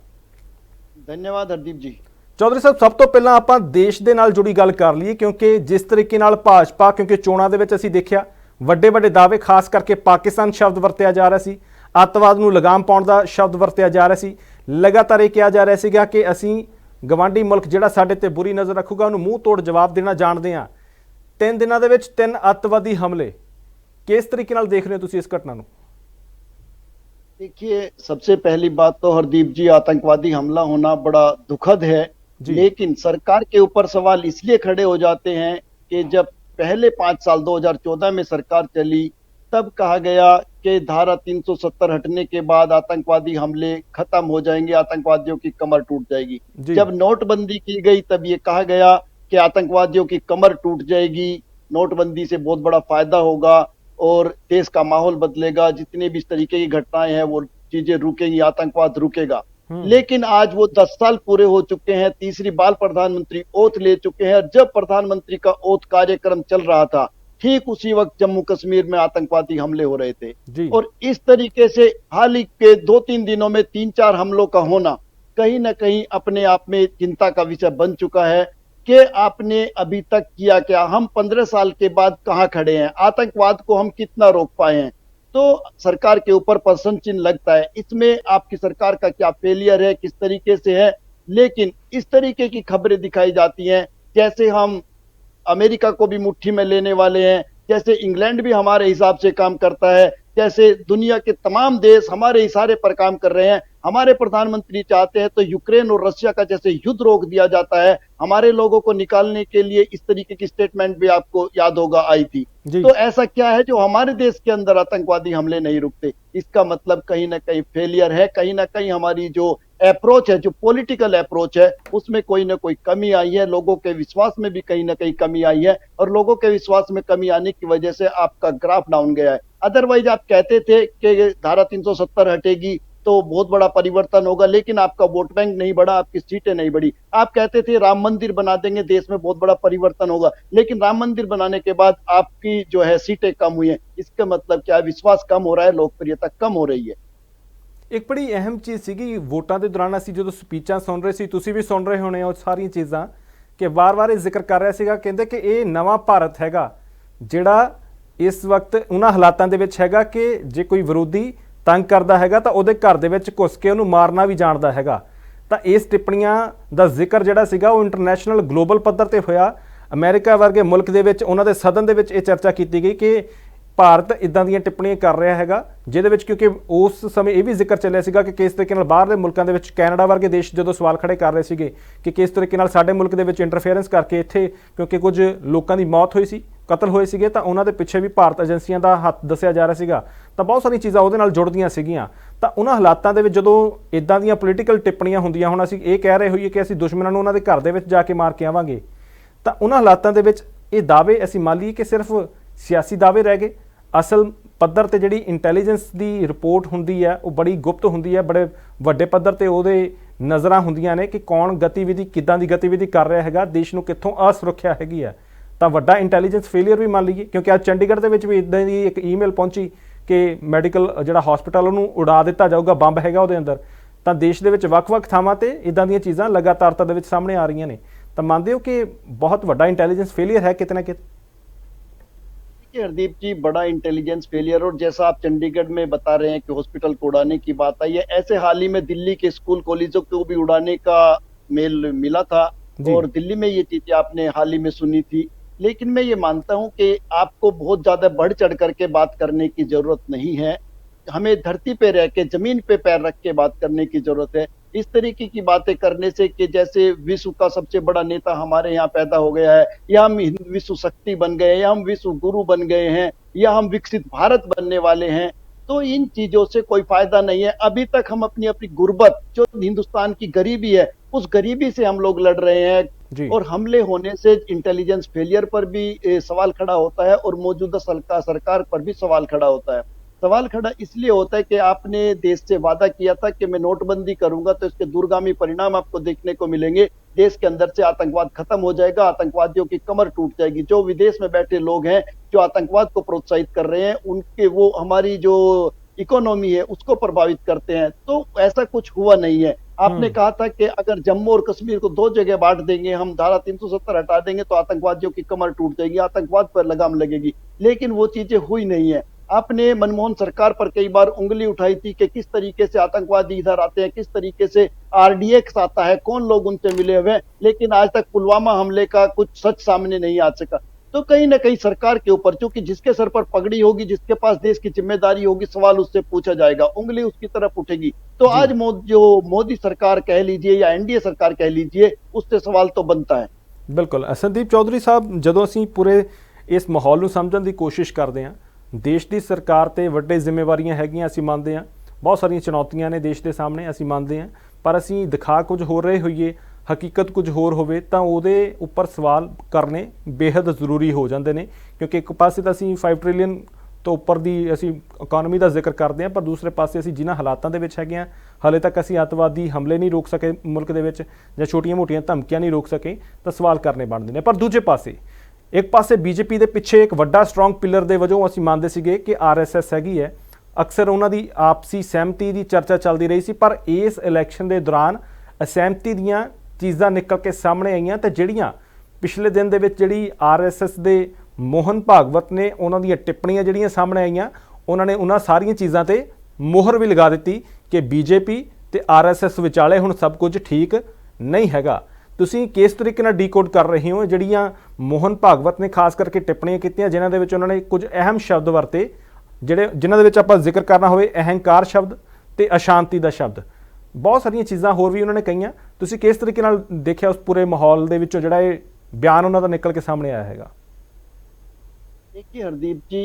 [SPEAKER 2] धन्यवाद हरदीप जी
[SPEAKER 1] ਚੌਧਰੀ ਸਾਹਿਬ ਸਭ ਤੋਂ ਪਹਿਲਾਂ ਆਪਾਂ ਦੇਸ਼ ਦੇ ਨਾਲ ਜੁੜੀ ਗੱਲ ਕਰ ਲਈਏ ਕਿਉਂਕਿ ਜਿਸ ਤਰੀਕੇ ਨਾਲ ਭਾਜਪਾ ਕਿਉਂਕਿ ਚੋਣਾਂ ਦੇ ਵਿੱਚ ਅਸੀਂ ਦੇਖਿਆ ਵੱਡੇ ਵੱਡੇ ਦਾਅਵੇ ਖਾਸ ਕਰਕੇ ਪਾਕਿਸਤਾਨ ਸ਼ਬਦ ਵਰਤਿਆ ਜਾ ਰਿਹਾ ਸੀ ਅੱਤਵਾਦ ਨੂੰ ਲਗਾਮ ਪਾਉਣ ਦਾ ਸ਼ਬਦ ਵਰਤਿਆ ਜਾ ਰਿਹਾ ਸੀ ਲਗਾਤਾਰ ਇਹ ਕਿਹਾ ਜਾ ਰਿਹਾ ਸੀਗਾ ਕਿ ਅਸੀਂ ਗਵਾਂਢੀ ਮੁਲਕ ਜਿਹੜਾ ਸਾਡੇ ਤੇ ਬੁਰੀ ਨਜ਼ਰ ਰੱਖੂਗਾ ਉਹਨੂੰ ਮੂੰਹ ਤੋੜ ਜਵਾਬ ਦੇਣਾ ਜਾਣਦੇ ਹਾਂ ਤਿੰਨ ਦਿਨਾਂ ਦੇ ਵਿੱਚ ਤਿੰਨ ਅੱਤਵਾਦੀ ਹਮਲੇ ਕਿਸ ਤਰੀਕੇ ਨਾਲ ਦੇਖ ਰਹੇ ਹੋ ਤੁਸੀਂ ਇਸ ਘਟਨਾ ਨੂੰ
[SPEAKER 2] देखिए सबसे पहली बात तो हरदीप जी आतंकवादी हमला होना बड़ा दुखद है
[SPEAKER 1] जी।
[SPEAKER 2] लेकिन सरकार के ऊपर सवाल इसलिए खड़े हो जाते हैं कि जब पहले पांच साल 2014 में सरकार चली तब कहा गया कि धारा 370 हटने के बाद आतंकवादी हमले खत्म हो जाएंगे आतंकवादियों की कमर टूट जाएगी
[SPEAKER 1] जी।
[SPEAKER 2] जब नोटबंदी की गई तब ये कहा गया कि आतंकवादियों की कमर टूट जाएगी नोटबंदी से बहुत बड़ा फायदा होगा और देश का माहौल बदलेगा जितने भी इस तरीके की घटनाएँ हैं वो चीज़ें रुकेंगी आतंकवाद रुकेगा।
[SPEAKER 1] हम्म।
[SPEAKER 2] लेकिन आज वो दस साल पूरे हो चुके हैं तीसरी बार प्रधानमंत्री ओथ ले चुके हैं और जब प्रधानमंत्री का ओथ कार्यक्रम चल रहा था ठीक उसी वक्त जम्मू कश्मीर में आतंकवादी हमले हो रहे थे। और इस तरीके से हाल ही के दो तीन दिनों में तीन चार हमलों का होना कहीं ना कहीं अपने आप में चिंता का विषय बन चुका है। कि आपने अभी तक किया क्या? हम पंद्रह साल के बाद कहाँ खड़े हैं? आतंकवाद को हम कितना रोक पाए हैं? तो सरकार के ऊपर प्रश्न चिन्ह लगता है। इसमें आपकी सरकार का क्या फेलियर है? किस तरीके से है? लेकिन इस तरीके की खबरें दिखाई जाती हैं। जैसे हम अमेरिका को भी मुट्ठी में लेने वाले हैं। जैसे इंग्लैंड भी हमारे हिसाब से काम करता है। जैसे दुनिया के तमाम देश हमारे इशारे पर काम कर रहे हैं। हमारे प्रधानमंत्री चाहते हैं तो यूक्रेन और रशिया का जैसे युद्ध रोक दिया जाता है हमारे लोगों को निकालने के लिए इस तरीके की स्टेटमेंट भी आपको याद होगा आई थी। तो ऐसा क्या है जो हमारे देश के अंदर आतंकवादी हमले नहीं रुकते? इसका मतलब कहीं ना कहीं फेलियर है कहीं ना कहीं हमारी जो अप्रोच है जो पॉलिटिकल अप्रोच है उसमें कोई ना कोई कमी आई है लोगों के विश्वास में भी कहीं ना कहीं कमी आई है और लोगों के विश्वास में कमी आने की वजह से आपका ग्राफ डाउन गया है। अदरवाइज़ आप कहते थे कि धारा 370 हटेगी तो बहुत बड़ा परिवर्तन होगा लेकिन आपका वोट बैंक नहीं बढ़ा आपकी सीटें नहीं बढ़ी आप कहते थे राम मंदिर बना देंगे देश में बहुत बड़ा परिवर्तन होगा लेकिन राम मंदिर बनाने के बाद आपकी जो है सीटें कम हुई हैं इसका मतलब क्या है विश्वास कम हो रहा है लोकप्रियता कम हो रही है
[SPEAKER 1] ਇੱਕ ਬੜੀ ਅਹਿਮ ਚੀਜ਼ ਸੀਗੀ ਵੋਟਾਂ ਦੇ ਦੌਰਾਨ ਅਸੀਂ ਜਦੋਂ ਸਪੀਚਾਂ ਸੁਣ ਰਹੇ ਸੀ ਤੁਸੀਂ ਵੀ ਸੁਣ ਰਹੇ ਹੋਣੇ ਹੋ ਸਾਰੀਆਂ ਚੀਜ਼ਾਂ ਕਿ ਵਾਰ-ਵਾਰ ਇਹ ਜ਼ਿਕਰ ਕਰ ਰਿਹਾ ਸੀਗਾ ਕਹਿੰਦੇ ਕਿ ਇਹ ਨਵਾਂ ਭਾਰਤ ਹੈਗਾ ਜਿਹੜਾ ਇਸ ਵਕਤ ਉਹਨਾਂ ਹਾਲਾਤਾਂ ਦੇ ਵਿੱਚ ਹੈਗਾ ਕਿ ਜੇ ਕੋਈ ਵਿਰੋਧੀ ਤੰਗ ਕਰਦਾ ਹੈਗਾ ਤਾਂ ਉਹਦੇ ਘਰ ਦੇ ਵਿੱਚ ਘੁਸ ਕੇ ਉਹਨੂੰ ਮਾਰਨਾ ਵੀ ਜਾਣਦਾ ਹੈਗਾ। ਤਾਂ ਇਸ ਟਿੱਪਣੀਆਂ ਦਾ ਜ਼ਿਕਰ ਜਿਹੜਾ ਸੀਗਾ ਉਹ ਇੰਟਰਨੈਸ਼ਨਲ ਗਲੋਬਲ ਪੱਧਰ ਤੇ ਹੋਇਆ। ਅਮਰੀਕਾ ਵਰਗੇ ਮੁਲਕ ਦੇ ਵਿੱਚ ਉਹਨਾਂ ਦੇ ਸਦਨ ਦੇ ਵਿੱਚ ਇਹ ਚਰਚਾ ਕੀਤੀ ਗਈ ਕਿ ਭਾਰਤ ਇਦਾਂ ਦੀਆਂ ਟਿੱਪਣੀਆਂ ਕਰ ਰਿਹਾ ਹੈਗਾ, ਜਿਹਦੇ ਵਿੱਚ ਕਿਉਂਕਿ ਉਸ ਸਮੇਂ ਇਹ ਵੀ ਜ਼ਿਕਰ ਚੱਲਿਆ ਸੀਗਾ ਕਿ ਕਿਸ ਤਰੀਕੇ ਨਾਲ ਬਾਹਰਲੇ ਮੁਲਕਾਂ ਦੇ ਵਿੱਚ ਕੈਨੇਡਾ ਵਰਗੇ ਦੇਸ਼ ਜਦੋਂ ਸਵਾਲ ਖੜੇ ਕਰ ਰਹੇ ਸੀਗੇ ਕਿ ਕਿਸ ਤਰੀਕੇ ਨਾਲ ਸਾਡੇ ਮੁਲਕ ਦੇ ਵਿੱਚ ਇੰਟਰਫੇਰੈਂਸ ਕਰਕੇ ਇੱਥੇ ਕਿਉਂਕਿ ਕੁਝ ਲੋਕਾਂ ਦੀ ਮੌਤ ਹੋਈ ਸੀ, ਕਤਲ ਹੋਏ ਸੀਗੇ, ਤਾਂ ਉਹਨਾਂ ਦੇ ਪਿੱਛੇ ਵੀ ਭਾਰਤ ਏਜੰਸੀਆਂ ਦਾ ਹੱਥ ਦੱਸਿਆ ਜਾ ਰਿਹਾ ਸੀਗਾ। ਤਾਂ ਬਹੁਤ ਸਾਰੀਆਂ ਚੀਜ਼ਾਂ ਉਹਦੇ ਨਾਲ ਜੁੜਦੀਆਂ ਸੀਗੀਆਂ। ਤਾਂ ਉਹਨਾਂ ਹਾਲਾਤਾਂ ਦੇ ਵਿੱਚ ਜਦੋਂ ਇਦਾਂ ਦੀਆਂ ਪੋਲੀਟੀਕਲ ਟਿੱਪਣੀਆਂ ਹੁੰਦੀਆਂ ਹੁਣ ਅਸੀਂ ਇਹ ਕਹਿ ਰਹੇ ਹੋਈਏ ਕਿ ਅਸੀਂ ਦੁਸ਼ਮਣਾਂ ਨੂੰ ਉਹਨਾਂ ਦੇ ਘਰ ਦੇ ਵਿੱਚ ਜਾ ਕੇ ਮਾਰ ਕੇ ਆਵਾਂਗੇ। ਤਾਂ ਉਹਨਾਂ ਹਾਲਾਤਾਂ ਦੇ ਵਿੱਚ ਇਹ ਦਾਅਵੇ ਅਸੀਂ ਮੰਨ ਲਈਏ ਕਿ ਸਿਰਫ ਸਿਆਸੀ ਦਾਅਵੇ ਰਹਿ ਗਏ। ਅਸਲ ਪੱਧਰ ਤੇ ਜਿਹੜੀ ਇੰਟੈਲੀਜੈਂਸ ਦੀ ਰਿਪੋਰਟ ਹੁੰਦੀ ਹੈ, ਉਹ ਬੜੀ ਗੁਪਤ ਹੁੰਦੀ ਹੈ, ਬੜੇ ਵੱਡੇ ਪੱਧਰ ਤੇ ਉਹਦੇ ਨਜ਼ਰਾਂ ਹੁੰਦੀਆਂ ਨੇ ਕਿ ਕੌਣ ਗਤੀਵਿਧੀ ਕਿੱਦਾਂ ਦੀ ਗਤੀਵਿਧੀ ਕਰ ਰਿਹਾ ਹੈਗਾ, ਦੇਸ਼ ਨੂੰ ਕਿੱਥੋਂ ਅਸੁਰੱਖਿਆ ਹੈਗੀ ਹੈ। ਤਾਂ ਵੱਡਾ ਇੰਟੈਲੀਜੈਂਸ ਫੇਲਿਅਰ ਵੀ ਮੰਨ ਲਈਏ, ਕਿਉਂਕਿ ਅੱਜ ਚੰਡੀਗੜ੍ਹ ਦੇ ਵਿੱਚ ਵੀ ਇਦਾਂ ਦੀ ਇੱਕ ਈਮੇਲ ਪਹੁੰਚੀ ਕਿ ਮੈਡੀਕਲ ਜਿਹੜਾ ਹਸਪੀਟਲ ਉਹਨੂੰ ਉਡਾ ਦਿੱਤਾ ਜਾਊਗਾ, ਬੰਬ ਹੈਗਾ ਉਹਦੇ ਅੰਦਰ। ਤਾਂ ਦੇਸ਼ ਦੇ ਵਿੱਚ ਵੱਖ-ਵੱਖ ਥਾਵਾਂ ਤੇ ਇਦਾਂ ਦੀਆਂ ਚੀਜ਼ਾਂ ਲਗਾਤਾਰਤਾ ਦੇ ਵਿੱਚ ਸਾਹਮਣੇ ਆ ਰਹੀਆਂ ਨੇ। ਤਾਂ ਮੰਨਦੇ ਹੋ ਕਿ ਬਹੁਤ ਵੱਡਾ ਇੰਟੈਲੀਜੈਂਸ ਫੇਲਿਅਰ ਹੈ ਕਿਤੇ ਨਾ ਕਿਤੇ?
[SPEAKER 2] देखिए हरदीप जी बड़ा इंटेलिजेंस फेलियर और जैसा आप चंडीगढ़ में बता रहे हैं कि हॉस्पिटल को उड़ाने की बात आई है ऐसे हाल ही में दिल्ली के स्कूल कॉलेजों को भी उड़ाने का मेल मिला था और दिल्ली में ये चीज़ें आपने हाल ही में सुनी थी। लेकिन मैं ये मानता हूँ कि आपको बहुत ज़्यादा बढ़ चढ़ करके बात करने की ज़रूरत नहीं है। हमें धरती पे रह के ज़मीन पे पैर रख के बात करने की ज़रूरत है। इस तरीके की बातें करने से कि जैसे विश्व का सबसे बड़ा नेता हमारे यहाँ पैदा हो गया है या हम विश्व शक्ति बन गए हैं या हम विश्व गुरु बन गए हैं या हम विकसित भारत बनने वाले हैं तो इन चीज़ों से कोई फ़ायदा नहीं है। अभी तक हम अपनी अपनी गुर्बत जो हिंदुस्तान की गरीबी है उस गरीबी से हम लोग लड़ रहे हैं। और हमले होने से इंटेलिजेंस फेलियर पर भी सवाल खड़ा होता है और मौजूदा सरकार सरकार पर भी सवाल खड़ा होता है। सवाल खड़ा इसलिए होता है कि आपने देश से वादा किया था कि मैं नोटबंदी करूँगा तो इसके दूरगामी परिणाम आपको देखने को मिलेंगे। देश के अंदर से आतंकवाद खत्म हो जाएगा आतंकवादियों की कमर टूट जाएगी। जो विदेश में बैठे लोग हैं जो आतंकवाद को प्रोत्साहित कर रहे हैं उनके वो हमारी जो इकोनॉमी है उसको प्रभावित करते हैं। तो ऐसा कुछ हुआ नहीं है। आपने
[SPEAKER 1] हम्म।
[SPEAKER 2] कहा था कि अगर जम्मू और कश्मीर को दो जगह बांट देंगे हम धारा 370 हटा देंगे तो आतंकवादियों की कमर टूट जाएगी आतंकवाद पर लगाम लगेगी। लेकिन वो चीज़ें हुई नहीं है। आपने मनमोहन सरकार पर कई बार उंगली उठाई थी कि किस तरीके से आतंकवादी इधर आते हैं किस तरीके से आरडीएक्स आता है कौन लोग उनसे मिले हुए हैं लेकिन आज तक पुलवामा हमले का कुछ सच सामने नहीं आ सका तो कहीं ना कहीं सरकार के ऊपर क्योंकि जिसके सर पर पगड़ी होगी जिसके पास देश की जिम्मेदारी होगी सवाल उससे पूछा जाएगा उंगली उसकी तरफ उठेगी तो
[SPEAKER 1] जी।
[SPEAKER 2] आज मो, जो मोदी सरकार कह लीजिए या एनडीए सरकार कह लीजिए उससे सवाल तो बनता है
[SPEAKER 1] ਬਿਲਕੁਲ ਅ, ਸੰਦੀਪ ਚੌਧਰੀ ਸਾਹਿਬ ਜਦੋਂ ਅਸੀਂ ਪੂਰੇ ਇਸ ਮਾਹੌਲ ਨੂੰ ਸਮਝਣ ਦੀ ਕੋਸ਼ਿਸ਼ ਕਰਦੇ ਹਾਂ ਦੇਸ਼ ਦੀ ਸਰਕਾਰ ਤੇ ਵੱਡੇ ਜ਼ਿੰਮੇਵਾਰੀਆਂ ਹੈਗੀਆਂ ਅਸੀਂ ਮੰਨਦੇ ਹਾਂ। ਬਹੁਤ ਸਾਰੀਆਂ ਚੁਣੌਤੀਆਂ ਨੇ ਦੇਸ਼ ਦੇ ਸਾਹਮਣੇ ਅਸੀਂ ਮੰਨਦੇ ਹਾਂ। ਪਰ ਅਸੀਂ ਦਿਖਾ ਕੁਝ ਹੋਰ ਰਹੇ ਹੋਈਏ, ਹਕੀਕਤ ਕੁਝ ਹੋਰ ਹੋਵੇ ਤਾਂ ਉਹਦੇ ਉੱਪਰ ਸਵਾਲ ਕਰਨੇ ਬੇहद ਜ਼ਰੂਰੀ ਹੋ ਜਾਂਦੇ ਨੇ। ਕਿਉਂਕਿ ਇੱਕ ਪਾਸੇ ਤਾਂ ਅਸੀਂ 5 ਟ੍ਰਿਲੀਅਨ ਤੋਂ ਉੱਪਰ ਦੀ ਅਸੀਂ ਇਕਨੋਮੀ ਦਾ ਜ਼ਿਕਰ ਕਰਦੇ ਹਾਂ, ਪਰ ਦੂਸਰੇ ਪਾਸੇ ਅਸੀਂ ਜਿਨ੍ਹਾਂ ਹਾਲਾਤਾਂ ਦੇ ਵਿੱਚ ਹੈਗੇ ਹਾਂ, ਹਾਲੇ ਤੱਕ ਅਸੀਂ ਅੱਤਵਾਦੀ ਹਮਲੇ ਨਹੀਂ ਰੋਕ ਸਕੇ ਮੁਲਕ ਦੇ ਵਿੱਚ ਜਾਂ ਛੋਟੀਆਂ-ਮੋਟੀਆਂ ਧਮਕੀਆਂ ਨਹੀਂ ਰੋਕ ਸਕੇ ਤਾਂ ਸਵਾਲ ਕਰਨੇ ਬਣਦੇ ਨੇ। ਪਰ ਦੂਜੇ ਪਾਸੇ ਇੱਕ ਪਾਸੇ ਬੀਜੇਪੀ ਦੇ ਪਿੱਛੇ ਇੱਕ ਵੱਡਾ ਸਟਰੋਂਗ ਪਿਲਰ ਦੇ ਵਜੋਂ ਅਸੀਂ ਮੰਨਦੇ ਸੀਗੇ ਕਿ ਆਰਐਸਐਸ ਹੈਗੀ ਹੈ। ਅਕਸਰ ਉਹਨਾਂ ਦੀ ਆਪਸੀ ਸਹਿਮਤੀ ਦੀ ਚਰਚਾ ਚੱਲਦੀ ਰਹੀ ਸੀ, ਪਰ ਇਸ ਇਲੈਕਸ਼ਨ ਦੇ ਦੌਰਾਨ ਅਸਹਿਮਤੀ ਦੀਆਂ ਚੀਜ਼ਾਂ ਨਿਕਲ ਕੇ ਸਾਹਮਣੇ ਆਈਆਂ ਤੇ ਜਿਹੜੀਆਂ ਪਿਛਲੇ ਦਿਨ ਦੇ ਵਿੱਚ ਜਿਹੜੀ ਆਰਐਸਐਸ ਦੇ ਮੋਹਨ ਭਾਗਵਤ ਨੇ ਉਹਨਾਂ ਦੀਆਂ ਟਿੱਪਣੀਆਂ ਜਿਹੜੀਆਂ ਸਾਹਮਣੇ ਆਈਆਂ, ਉਹਨਾਂ ਨੇ ਉਹਨਾਂ ਸਾਰੀਆਂ ਚੀਜ਼ਾਂ ਤੇ ਮੋਹਰ ਵੀ ਲਗਾ ਦਿੱਤੀ ਕਿ ਬੀਜੇਪੀ ਤੇ ਆਰਐਸਐਸ ਵਿਚਾਲੇ ਹੁਣ ਸਭ ਕੁਝ ਠੀਕ ਨਹੀਂ ਹੈਗਾ। ਤੁਸੀਂ ਕਿਸ ਤਰੀਕੇ ਨਾਲ ਡੀਕੋਡ ਕਰ ਰਹੇ ਹੋ? ਜਿਹੜੀਆਂ ਮੋਹਨ ਭਾਗਵਤ ਨੇ ਖਾਸ ਕਰਕੇ ਟਿੱਪਣੀਆਂ ਕੀਤੀਆਂ ਜਿਨ੍ਹਾਂ ਦੇ ਵਿੱਚ ਉਹਨਾਂ ਨੇ ਕੁਝ ਅਹਿਮ ਸ਼ਬਦ ਵਰਤੇ ਜਿਹੜੇ ਜਿਨ੍ਹਾਂ ਦੇ ਵਿੱਚ ਆਪਾਂ ਜ਼ਿਕਰ ਕਰਨਾ ਹੋਵੇ ਅਹੰਕਾਰ ਸ਼ਬਦ ਤੇ ਅਸ਼ਾਂਤੀ ਦਾ ਸ਼ਬਦ ਬਹੁਤ ਸਾਰੀਆਂ ਚੀਜ਼ਾਂ ਹੋਰ ਵੀ ਉਹਨਾਂ ਨੇ ਕਹੀਆਂ ਤੁਸੀਂ ਕਿਸ ਤਰੀਕੇ ਨਾਲ ਦੇਖਿਆ ਉਸ ਪੂਰੇ ਮਾਹੌਲ ਦੇ ਵਿੱਚੋਂ ਜਿਹੜਾ ਇਹ ਬਿਆਨ ਉਹਨਾਂ ਦਾ ਨਿਕਲ ਕੇ ਸਾਹਮਣੇ ਆਇਆ ਹੈਗਾ
[SPEAKER 2] देखिए हरदीप जी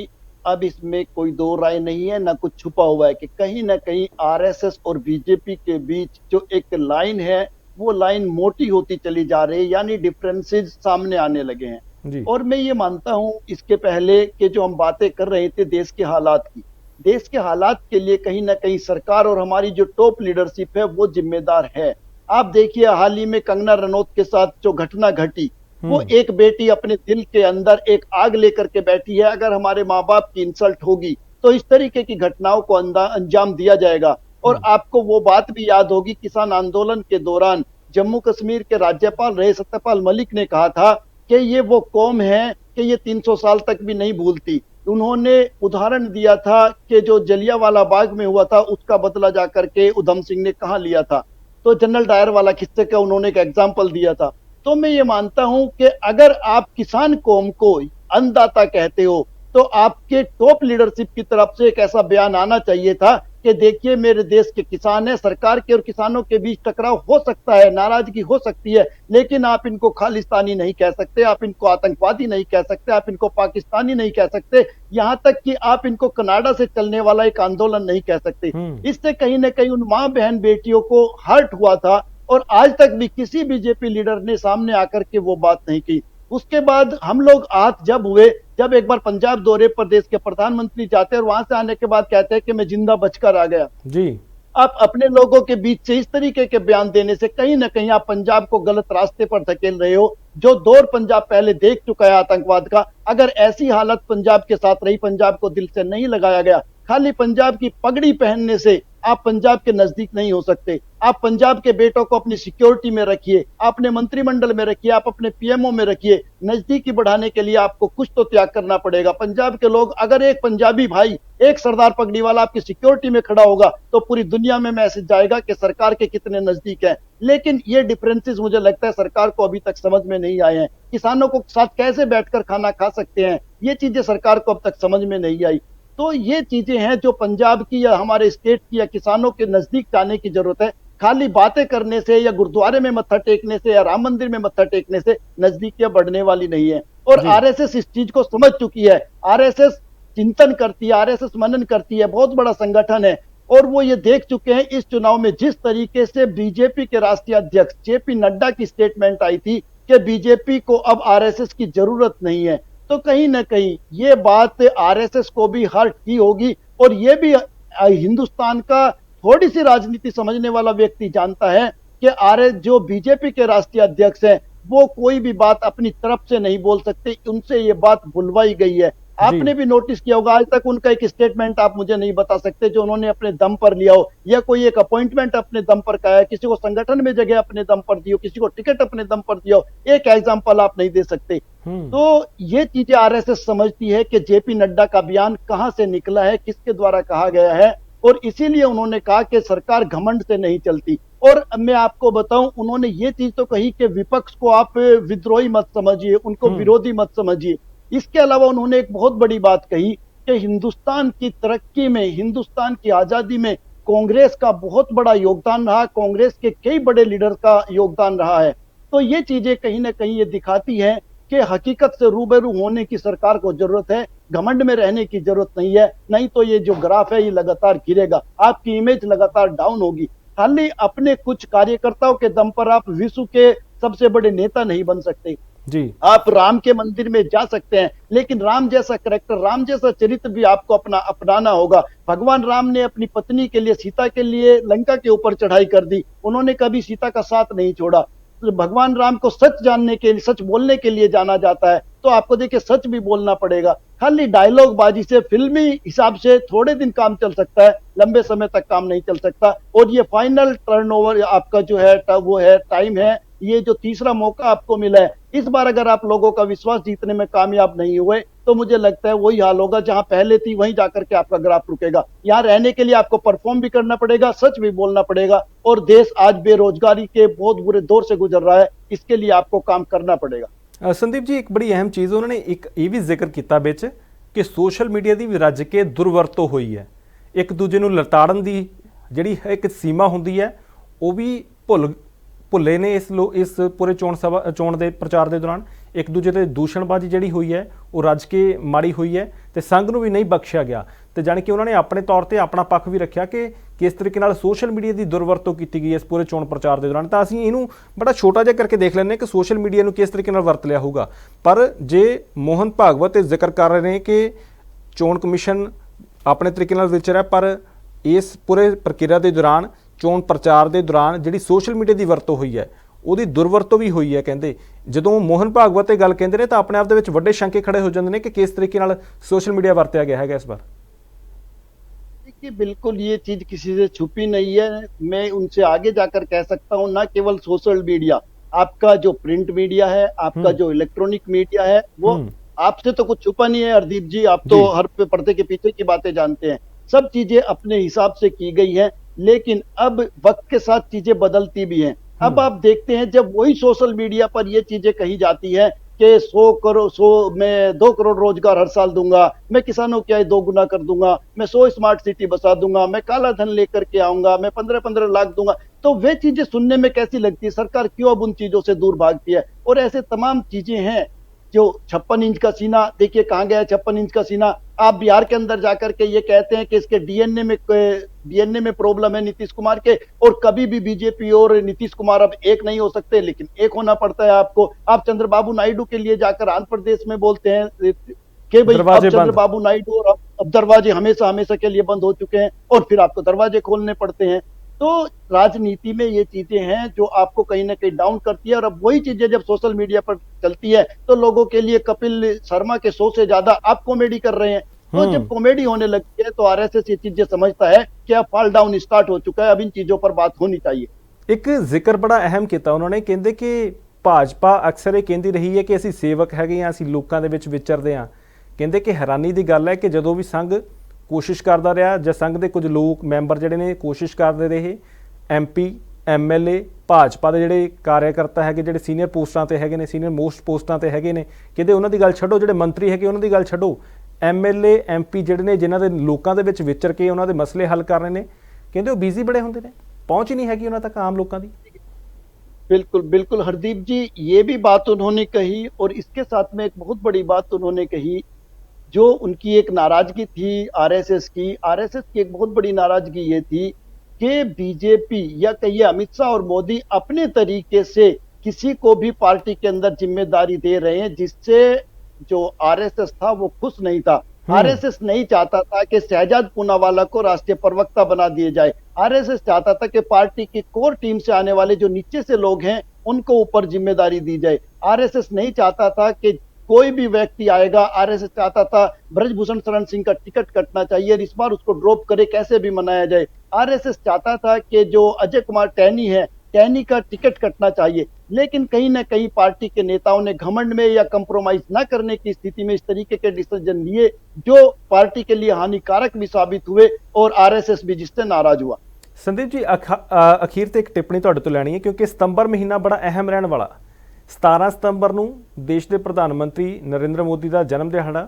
[SPEAKER 2] अब इसमें कोई दो राय नहीं है ना कुछ छुपा हुआ है कि कहीं ना कहीं आरएसएस और बीजेपी के बीच जो एक लाइन है वो लाइन मोटी होती चली जा रही है यानी डिफरेंसेस सामने आने लगे हैं। और मैं ये मानता हूँ इसके पहले कि जो हम बातें कर रहे थे देश के हालात की देश के हालात के लिए कहीं ना कहीं सरकार और हमारी जो टॉप लीडरशिप है वो जिम्मेदार है। आप देखिए हाल ही में कंगना रनौत के साथ जो घटना घटी वो
[SPEAKER 1] हम्म।
[SPEAKER 2] एक बेटी अपने दिल के अंदर एक आग लेकर के बैठी है। अगर हमारे माँ बाप की इंसल्ट होगी तो इस तरीके की घटनाओं को अंजाम दिया जाएगा। और
[SPEAKER 1] हम्म।
[SPEAKER 2] आपको वो बात भी याद होगी किसान आंदोलन के दौरान जम्मू कश्मीर के राज्यपाल रहे सत्यपाल मलिक ने कहा था कि ये वो कौम है कि ये 300 साल तक भी नहीं भूलती। उन्होंने उदाहरण दिया था कि जो जलियावाला बाग में हुआ था उसका बदला जाकर के उधम सिंह ने कहा लिया था? तो जनरल डायर वाला किस्से का उन्होंने एक एग्ज़ाम्पल दिया था। तो मैं ये मानता हूँ कि अगर आप किसान कौम को अन्नदाता कहते हो तो आपके टॉप लीडरशिप की तरफ़ से एक ऐसा बयान आना चाहिए था कि देखिए मेरे देश के किसान है सरकार के और किसानों के बीच टकराव हो सकता है नाराज़गी हो सकती है लेकिन आप इनको खालिस्तानी नहीं कह सकते आप इनको आतंकवादी नहीं कह सकते आप इनको पाकिस्तानी नहीं कह सकते यहाँ तक कि आप इनको कनाडा से चलने वाला एक आंदोलन नहीं कह सकते
[SPEAKER 1] हम्म।
[SPEAKER 2] इससे कहीं ना कहीं उन माँ बहन बेटियों को हर्ट हुआ था और आज तक भी किसी बीजेपी लीडर ने सामने आकर के वो बात नहीं की उसके बाद हम लोग आज जब हुए जब एक बार पंजाब दौरे पर देश के प्रधानमंत्री जाते हैं और वहाँ से आने के बाद कहते हैं कि मैं ज़िंदा बचकर आ गया।
[SPEAKER 1] जी।
[SPEAKER 2] आप अपने लोगों के बीच से इस तरीके के बयान देने से कहीं ना कहीं आप पंजाब को गलत रास्ते पर धकेल रहे हो जो दौर पंजाब पहले देख चुका है आतंकवाद का। अगर ऐसी हालत पंजाब के साथ रही पंजाब को दिल से नहीं लगाया गया। खाली पंजाब की पगड़ी पहनने से आप पंजाब के नज़दीक नहीं हो सकते। आप पंजाब के बेटों को अपनी सिक्योरिटी में रखिए अपने मंत्रिमंडल में रखिए, आप अपने पीएमओ में रखिए। नजदीकी बढ़ाने के लिए आपको कुछ तो त्याग करना पड़ेगा। पंजाब के लोग, अगर एक पंजाबी भाई, एक सरदार पगड़ी वाला आपकी सिक्योरिटी में खड़ा होगा तो पूरी दुनिया में मैसेज जाएगा कि सरकार के कितने नज़दीक है। लेकिन ये डिफरेंसेस मुझे लगता है सरकार को अभी तक समझ में नहीं आए हैं। किसानों को साथ कैसे बैठकर खाना खा सकते हैं? ये चीज़ें सरकार को अब तक समझ में नहीं आई। तो ये चीज़ें हैं जो पंजाब की या हमारे स्टेट की या किसानों के नज़दीक जाने की ज़रूरत है। खाली बातें करने से या गुरुद्वारे में मत्था टेकने से या राम मंदिर में मत्था टेकने से नजदीकियाँ बढ़ने वाली नहीं है। और। आरएसएस इस चीज़ को समझ चुकी है। आरएसएस चिंतन करती है आरएसएस मनन करती है बहुत बड़ा संगठन है। और वो ये देख चुके हैं इस चुनाव में जिस तरीके से बीजेपी के राष्ट्रीय अध्यक्ष जेपी नड्डा की स्टेटमेंट आई थी कि बीजेपी को अब आरएसएस की ज़रूरत नहीं है। तो कहीं ना कहीं ये बात आरएसएस को भी हर्ट की होगी और ये भी हिंदुस्तान का थोड़ी सी राजनीति समझने वाला व्यक्ति जानता है कि आरएस, जो बीजेपी के राष्ट्रीय अध्यक्ष हैं, वो कोई भी बात अपनी तरफ़ से नहीं बोल सकते, उनसे ये बात बुलवाई गई है। आपने भी नोटिस किया होगा आज तक उनका एक स्टेटमेंट आप मुझे नहीं बता सकते जो उन्होंने अपने दम पर लिया हो या कोई एक अपॉइंटमेंट अपने दम पर का है किसी को संगठन में जगह अपने दम पर दियो किसी को टिकट अपने दम पर दिया हो एक एग्ज़ाम्पल आप नहीं दे सकते।
[SPEAKER 1] हम्म।
[SPEAKER 2] तो ये चीज़ें आरएसएस समझती है कि जेपी नड्डा का बयान कहाँ से निकला है किसके द्वारा कहा गया है और इसीलिए उन्होंने कहा कि सरकार घमंड से नहीं चलती। और मैं आपको बताऊँ उन्होंने ये चीज़ तो कही कि विपक्ष को आप विद्रोही मत समझिए उनको
[SPEAKER 1] हम्म।
[SPEAKER 2] विरोधी मत समझिए। इसके अलावा उन्होंने एक बहुत बड़ी बात कही कि हिंदुस्तान की तरक्की में, हिंदुस्तान की आज़ादी में कांग्रेस का बहुत बड़ा योगदान रहा, कांग्रेस के कई बड़े लीडर का योगदान रहा है। तो ये चीज़ें कहीं ना कहीं ये दिखाती हैं कि हकीकत से रूबरू होने की सरकार को ज़रूरत है, घमंड में रहने की ज़रूरत नहीं है, नहीं तो ये जो ग्राफ है ये लगातार गिरेगा आपकी इमेज लगातार डाउन होगी। खाली अपने कुछ कार्यकर्ताओं के दम पर आप विश्व के सबसे बड़े नेता नहीं बन सकते।
[SPEAKER 1] जी।
[SPEAKER 2] आप राम के मंदिर में जा सकते हैं, लेकिन राम जैसा करेक्टर राम जैसा चरित्र भी आपको अपना, अपनाना होगा। भगवान राम ने अपनी पत्नी के लिए, सीता के लिए लंका के ऊपर चढ़ाई कर दी। उन्होंने कभी सीता का साथ नहीं छोड़ा। तो भगवान राम को सच जानने के लिए सच बोलने के लिए जाना जाता है तो आपको देखिए सच भी बोलना पड़ेगा। खाली डायलॉग बाजी से फिल्मी हिसाब से थोड़े दिन काम चल सकता है, लंबे समय तक काम नहीं चल सकता। और ये फाइनल टर्नओवर आपका जो है, वो है टाइम है। ये जो तीसरा मौका आपको मिला है इस बार अगर आप लोगों का विश्वास जीतने में कामयाब नहीं हुए तो मुझे लगता है वही हाल होगा जहां पहले थी वहीं जाकर के आपका ग्राफ रुकेगा यहाँ रहने के लिए आपको परफॉर्म भी करना पड़ेगा सच भी बोलना पड़ेगा और देश आज बेरोजगारी के बहुत बुरे दौर से गुजर रहा है इसके लिए आपको काम करना पड़ेगा
[SPEAKER 1] ਅ, ਸੰਦੀਪ ਜੀ ਇੱਕ ਬੜੀ ਅਹਿਮ ਚੀਜ਼ ਉਹਨਾਂ ਨੇ ਇੱਕ ਇਹ ਵੀ ਜ਼ਿਕਰ ਕੀਤਾ ਵਿੱਚ ਕਿ ਸੋਸ਼ਲ ਮੀਡੀਆ ਦੀ ਵੀ ਰੱਜ ਕੇ ਦੁਰਵਰਤੋਂ ਹੋਈ ਹੈ ਇੱਕ ਦੂਜੇ ਨੂੰ ਲਤਾੜਨ ਦੀ ਜਿਹੜੀ ਹੈ ਇੱਕ ਸੀਮਾ ਹੁੰਦੀ ਹੈ ਉਹ ਵੀ ਭੁੱਲ ਭੁੱਲੇ ਨੇ ਇਸ ਲੋ ਇਸ ਪੂਰੇ ਚੋਣ ਸਭਾ ਚੋਣ ਦੇ ਪ੍ਰਚਾਰ ਦੇ ਦੌਰਾਨ ਇੱਕ ਦੂਜੇ ਤੇ ਦੂਸ਼ਣਬਾਜ਼ੀ ਜਿਹੜੀ ਹੋਈ ਹੈ, ਉਹ ਰੱਜ ਕੇ ਮਾੜੀ ਹੋਈ ਹੈ ਤੇ ਸੰਘ ਨੂੰ ਵੀ ਨਹੀਂ ਬਖਸ਼ਿਆ ਗਿਆ। ਤੇ ਜਾਣੀ ਕਿ ਉਹਨਾਂ ਨੇ ਆਪਣੇ ਤੌਰ ਤੇ ਆਪਣਾ ਪੱਖ ਵੀ ਰੱਖਿਆ ਕਿ ਕਿਸ ਤਰੀਕੇ ਨਾਲ ਸੋਸ਼ਲ ਮੀਡੀਆ ਦੀ ਦੁਰਵਰਤੋਂ ਕੀਤੀ ਗਈ ਇਸ ਪੂਰੇ ਚੋਣ ਪ੍ਰਚਾਰ ਦੇ ਦੌਰਾਨ। ਤਾਂ ਅਸੀਂ ਇਹਨੂੰ ਬੜਾ ਛੋਟਾ ਜਿਹਾ ਕਰਕੇ ਦੇਖ ਲੈਂਦੇ ਹਾਂ ਕਿ ਸੋਸ਼ਲ ਮੀਡੀਆ ਨੂੰ ਕਿਸ ਤਰੀਕੇ ਨਾਲ ਵਰਤ ਲਿਆ ਹੋਊਗਾ। ਪਰ ਜੇ ਮੋਹਨ ਭਾਗਵਤ ਇਹ ਜ਼ਿਕਰ ਕਰ ਰਹੇ ਨੇ ਕਿ ਚੋਣ ਕਮਿਸ਼ਨ ਆਪਣੇ ਤਰੀਕੇ ਨਾਲ ਵਿਚਰਿਆ ਪਰ ਇਸ ਪੂਰੇ ਪ੍ਰਕਿਰਿਆ ਦੇ ਦੌਰਾਨ ਚੋਣ ਪ੍ਰਚਾਰ ਦੇ ਦੌਰਾਨ ਜਿਹੜੀ ਸੋਸ਼ਲ ਮੀਡੀਆ ਦੀ ਵਰਤੋਂ ਹੋਈ ਹੈ ਉਹਦੀ ਦੁਰਵਰਤੋਂ ਵੀ ਹੋਈ ਹੈ ਕਹਿੰਦੇ ਜਦੋਂ ਮੋਹਨ ਭਾਗਵਤ ਇਹ ਗੱਲ ਕਹਿੰਦੇ ਨੇ ਤਾਂ ਆਪਣੇ ਆਪ ਦੇ ਵਿੱਚ ਵੱਡੇ ਸ਼ੰਕੇ ਖੜੇ ਹੋ ਜਾਂਦੇ ਨੇ ਕਿ ਕਿਸ ਤਰੀਕੇ ਨਾਲ ਸੋਸ਼ਲ ਮੀਡੀਆ ਵਰਤਿਆ ਗਿਆ ਹੈਗਾ ਇਸ ਵਾਰ
[SPEAKER 2] देखिए बिल्कुल ये चीज किसी से छुपी नहीं है मैं उनसे आगे जाकर कह सकता हूँ ना केवल सोशल मीडिया आपका जो प्रिंट मीडिया है आपका
[SPEAKER 1] हम्म।
[SPEAKER 2] जो इलेक्ट्रॉनिक मीडिया है वो
[SPEAKER 1] हम्म।
[SPEAKER 2] आपसे तो कुछ छुपा नहीं है हरदीप जी आप तो
[SPEAKER 1] जी।
[SPEAKER 2] हर पे पर्दे के पीछे की बातें जानते हैं सब चीजें अपने हिसाब से की गई है लेकिन अब वक्त के साथ चीज़ें बदलती भी हैं। अब
[SPEAKER 1] हम्म।
[SPEAKER 2] आप देखते हैं जब वही सोशल मीडिया पर ये चीज़ें कही जाती है कि सौ करोड़ सौ मैं दो करोड़ रोज़गार हर साल दूँगा मैं किसानों की आय दो गुना कर दूँगा मैं सौ स्मार्ट सिटी बसा दूँगा मैं काला धन लेकर के आऊँगा मैं पंद्रह पंद्रह लाख दूँगा तो वे चीज़ें सुनने में कैसी लगती है? सरकार क्यों अब उन चीज़ों से दूर भागती है? और ऐसे तमाम चीज़ें हैं जो छप्पन इंच का सीना देखिए कहाँ गया छप्पन इंच का सीना? आप बिहार के अंदर जाकर के ये कहते हैं कि इसके डीएनए में डीएनए में प्रॉब्लम है नीतीश कुमार के और कभी भी बीजेपी और नीतीश कुमार अब एक नहीं हो सकते लेकिन एक होना पड़ता है आपको। आप चंद्रबाबू नायडू के लिए जाकर आंध्र प्रदेश में बोलते हैं कि भाई अब। चंद्रबाबू नायडू और अब, अब दरवाजे हमेशा हमेशा के लिए बंद हो चुके हैं और फिर आपको दरवाजे खोलने पड़ते हैं। तो राजनीति में ये चीज़ें हैं जो आपको कहीं ना कहीं डाउन करती है और अब वही चीज़ें जब सोशल मीडिया पर चलती है तो लोगों के लिए कपिल शर्मा के शो से ज़्यादा आप कॉमेडी कर रहे हैं। तो
[SPEAKER 1] हम्म।
[SPEAKER 2] जब कॉमेडी होने लगती है तो आरएसएस ये चीजें समझता है कि अब फॉल डाउन स्टार्ट हो चुका है अब इन चीजों पर बात होनी चाहिए
[SPEAKER 1] ਇੱਕ ਜ਼ਿਕਰ ਬੜਾ ਅਹਿਮ ਕੀਤਾ ਉਹਨਾਂ ਨੇ ਕਹਿੰਦੇ ਕਿ ਭਾਜਪਾ ਅਕਸਰ ਇਹ ਕਹਿੰਦੀ ਰਹੀ ਹੈ ਕਿ ਅਸੀਂ ਸੇਵਕ ਹੈਗੇ ਆ ਅਸੀਂ ਲੋਕਾਂ ਦੇ ਵਿੱਚ ਵਿਚਰਦੇ ਆ ਕਹਿੰਦੇ ਕਿ ਹੈਰਾਨੀ ਦੀ ਗੱਲ ਹੈ ਕਿ ਜਦੋਂ ਵੀ ਸੰਘ ਕੋਸ਼ਿਸ਼ ਕਰਦਾ ਰਿਹਾ ਜਾਂ ਸੰਘ ਦੇ ਕੁਝ ਲੋਕ ਮੈਂਬਰ ਜਿਹੜੇ ਨੇ ਕੋਸ਼ਿਸ਼ ਕਰਦੇ ਰਹੇ ਐਮਪੀ ਐਮਐਲਏ ਭਾਜਪਾ ਦੇ ਜਿਹੜੇ ਕਾਰਜਕਰਤਾ ਹੈਗੇ ਜਿਹੜੇ ਸੀਨੀਅਰ ਪੋਸਟਾਂ ਤੇ ਹੈਗੇ ਨੇ ਸੀਨੀਅਰ ਮੋਸਟ ਪੋਸਟਾਂ ਤੇ ਹੈਗੇ ਨੇ ਕਹਿੰਦੇ ਉਹਨਾਂ ਦੀ ਗੱਲ ਛੱਡੋ ਜਿਹੜੇ ਮੰਤਰੀ ਹੈਗੇ ਉਹਨਾਂ ਦੀ ਗੱਲ ਛੱਡੋ ਐਮਐਲਏ ਐਮਪੀ ਜਿਹੜੇ ਨੇ ਜਿਨ੍ਹਾਂ ਦੇ ਲੋਕਾਂ ਦੇ ਵਿੱਚ ਵਿਚਰ ਕੇ ਉਹਨਾਂ ਦੇ ਮਸਲੇ ਹੱਲ ਕਰ ਰਹੇ ਨੇ ਕਹਿੰਦੇ ਉਹ ਬਿਜ਼ੀ ਬੜੇ ਹੁੰਦੇ ਨੇ ਪਹੁੰਚ ਹੀ ਨਹੀਂ ਹੈਗੀ ਉਹਨਾਂ ਤੱਕ ਆਮ ਲੋਕਾਂ ਦੀ
[SPEAKER 2] बिल्कुल बिल्कुल हरदीप जी ये भी बात उन्होंने कही और इसके साथ में एक बहुत बड़ी बात उन्होंने कही जो उनकी एक नाराजगी थी आरएसएस की आरएसएस की एक बहुत बड़ी नाराजगी ये थी कि बीजेपी या कहिए अमित शाह और मोदी अपने तरीके से किसी को भी पार्टी के अंदर जिम्मेदारी दे रहे हैं जिससे जो आरएसएस था वो खुश नहीं था।
[SPEAKER 1] हम्म।
[SPEAKER 2] आरएसएस नहीं चाहता था कि शहजाद पूनावाला को राष्ट्रीय प्रवक्ता बना दिए जाए। आरएसएस चाहता था कि पार्टी की कोर टीम से आने वाले जो नीचे से लोग हैं उनको ऊपर ज़िम्मेदारी दी जाए। आरएसएस नहीं चाहता था कि कोई भी व्यक्ति आएगा। आरएसएस चाहता था ब्रजभूषण शरण सिंह का टिकट कटना चाहिए इस बार उसको ड्रॉप करे कैसे भी मनाया जाए। आरएसएस चाहता था कि जो अजय कुमार टैनी है टैनी का टिकट कटना चाहिए। लेकिन कहीं ना कहीं पार्टी के नेताओं ने घमंड में या कंप्रोमाइज न करने की स्थिति में इस तरीके के डिसीजन लिए जो पार्टी के लिए हानिकारक भी साबित हुए और आरएसएस भी जिससे नाराज हुआ
[SPEAKER 1] ਸੰਦੀਪ ਜੀ ਅਖ- ਅ, ਅਖੀਰ ਤੇ ਇੱਕ ਟਿੱਪਣੀ ਤੁਹਾਡੇ ਤੋਂ ਲੈਣੀ ਹੈ ਕਿਉਂਕਿ ਸਤੰਬਰ ਮਹੀਨਾ ਬੜਾ ਅਹਿਮ ਰਹਿਣ ਵਾਲਾ 17 ਸਤੰਬਰ ਨੂੰ ਦੇਸ਼ ਦੇ ਪ੍ਰਧਾਨ ਮੰਤਰੀ ਨਰਿੰਦਰ ਮੋਦੀ ਦਾ ਜਨਮ ਦਿਹਾੜਾ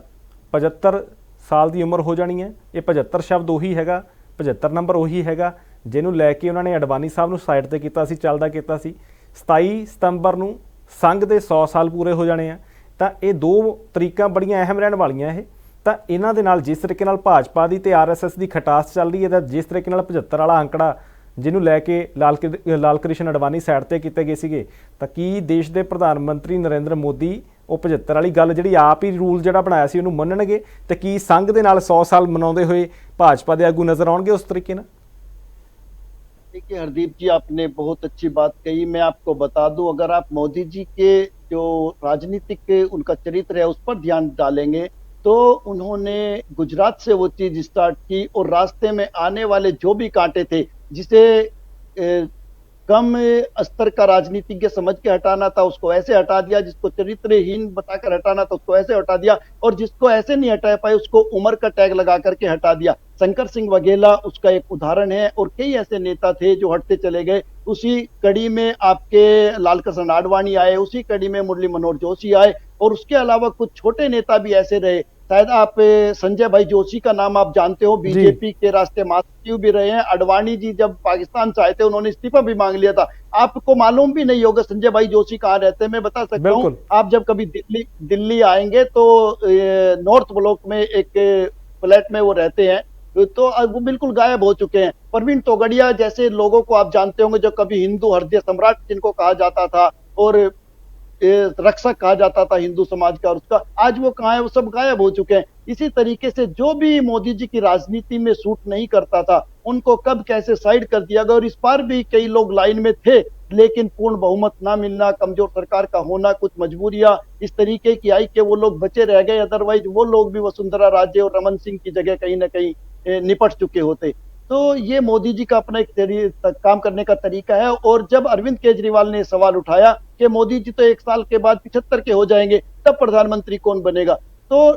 [SPEAKER 1] 75 ਸਾਲ ਦੀ ਉਮਰ ਹੋ ਜਾਣੀ ਹੈ ਇਹ 75 ਸ਼ਬਦ ਉਹੀ ਹੈਗਾ 75 ਨੰਬਰ ਉਹੀ ਹੈਗਾ ਜਿਹਨੂੰ ਲੈ ਕੇ ਉਹਨਾਂ ਨੇ ਅਡਵਾਨੀ ਸਾਹਿਬ ਨੂੰ ਸਾਈਡ ਤੇ ਕੀਤਾ ਸੀ ਚੱਲਦਾ ਕੀਤਾ ਸੀ 27 ਸਤੰਬਰ ਨੂੰ ਸੰਘ ਦੇ 100 ਸਾਲ ਪੂਰੇ ਹੋ ਜਾਣੇ ਆ। ਤਾਂ ਇਹ ਦੋ ਤਰੀਕਾਂ ਬੜੀਆਂ ਅਹਿਮ ਰਹਿਣ ਵਾਲੀਆਂ ਇਹ। ਤਾਂ ਇਹਨਾਂ ਦੇ ਨਾਲ ਜਿਸ ਤਰੀਕੇ ਨਾਲ ਭਾਜਪਾ ਦੀ ਤੇ ਆਰਐਸਐਸ ਦੀ ਖਟਾਸ ਚੱਲ ਰਹੀ ਹੈ ਤਾਂ ਜਿਸ ਤਰੀਕੇ ਨਾਲ 75 ਵਾਲਾ ਅੰਕੜਾ ਜਿਹਨੂੰ ਲੈ ਕੇ ਲਾਲ ਕਿ- ਲਾਲ ਕ੍ਰਿਸ਼ਨ ਅਡਵਾਨੀ ਸਾਈਡ ਤੇ ਕੀਤੇ ਗਏ ਸੀਗੇ, ਤਾਂ ਕੀ ਦੇਸ਼ ਦੇ ਪ੍ਰਧਾਨ ਮੰਤਰੀ ਨਰਿੰਦਰ ਮੋਦੀ ਉਹ 75 ਵਾਲੀ ਗੱਲ ਜਿਹੜੀ ਆਪ ਹੀ ਰੂਲ ਜਿਹੜਾ ਬਣਾਇਆ ਸੀ ਉਹਨੂੰ ਮੰਨਣਗੇ? ਤੇ ਕੀ ਸੰਘ ਦੇ ਨਾਲ 100 ਸਾਲ ਮਨਾਉਂਦੇ ਹੋਏ ਭਾਜਪਾ ਦੇ ਆਗੂ ਨਜ਼ਰ ਆਉਣਗੇ ਉਸ ਤਰੀਕੇ ਨਾਲ?
[SPEAKER 2] देखिए हरदीप जी आपने बहुत अच्छी बात कही। मैं आपको बता दूँ अगर आप मोदी जी के जो राजनीतिक उनका चरित्र है उस पर ध्यान डालेंगे तो उन्होंने गुजरात से वो चीज़ स्टार्ट की और रास्ते में आने वाले जो भी कांटे थे जिसे ए, कम स्तर का राजनीतिज्ञ समझ के हटाना था उसको ऐसे हटा दिया जिसको चरित्रहीन बताकर हटाना था उसको ऐसे हटा दिया और जिसको ऐसे नहीं हटा पाए उसको उम्र का टैग लगा करके हटा दिया। शंकर सिंह वघेला उसका एक उदाहरण है और कई ऐसे नेता थे जो हटते चले गए। उसी कड़ी में आपके लालकृष्ण आडवाणी आए उसी कड़ी में मुरली मनोहर जोशी आए और उसके अलावा कुछ छोटे नेता भी ऐसे रहे। शायद आप संजय भाई जोशी का नाम आप जानते हो बीजेपी के रास्ते महासचिव भी रहे हैं। अडवाणी जी जब पाकिस्तान से आए थे उन्होंने इस्तीफा भी मांग लिया था। आपको मालूम भी नहीं होगा संजय भाई जोशी कहाँ रहते हैं मैं बता सकता हूँ। आप जब कभी दिल्ली दिल्ली आएँगे तो नॉर्थ ब्लॉक में एक फ्लैट में वो रहते हैं। तो वो बिल्कुल गायब हो चुके हैं। प्रवीण तोगड़िया जैसे लोगों को आप जानते होंगे, जो कभी हिंदू हृदय सम्राट जिनको कहा जाता था और रक्षक कहा जाता था हिंदू समाज का और उसका, आज वो कहाँ है, वो सब गायब हो चुके हैं। इसी तरीके से जो भी मोदी जी की राजनीति में सूट नहीं करता था, उनको कब कैसे साइड कर दिया गया? और इस बार भी कई लोग लाइन में थे, लेकिन पूर्ण बहुमत ना मिलना, कमज़ोर सरकार का होना, कुछ मजबूरियाँ, इस तरीके की आई कि वो लोग बचे रह गए। अदरवाइज़ वो लोग भी वसुंधरा राजे और रमन सिंह की जगह कहीं ना कहीं निपट चुके होते। तो ये मोदी जी का अपना एक काम करने का तरीका है और जब अरविंद केजरीवाल ने सवाल उठाया कि मोदी जी तो एक साल के बाद पिछहत्तर के हो जाएँगे, तब प्रधानमंत्री कौन बनेगा? तो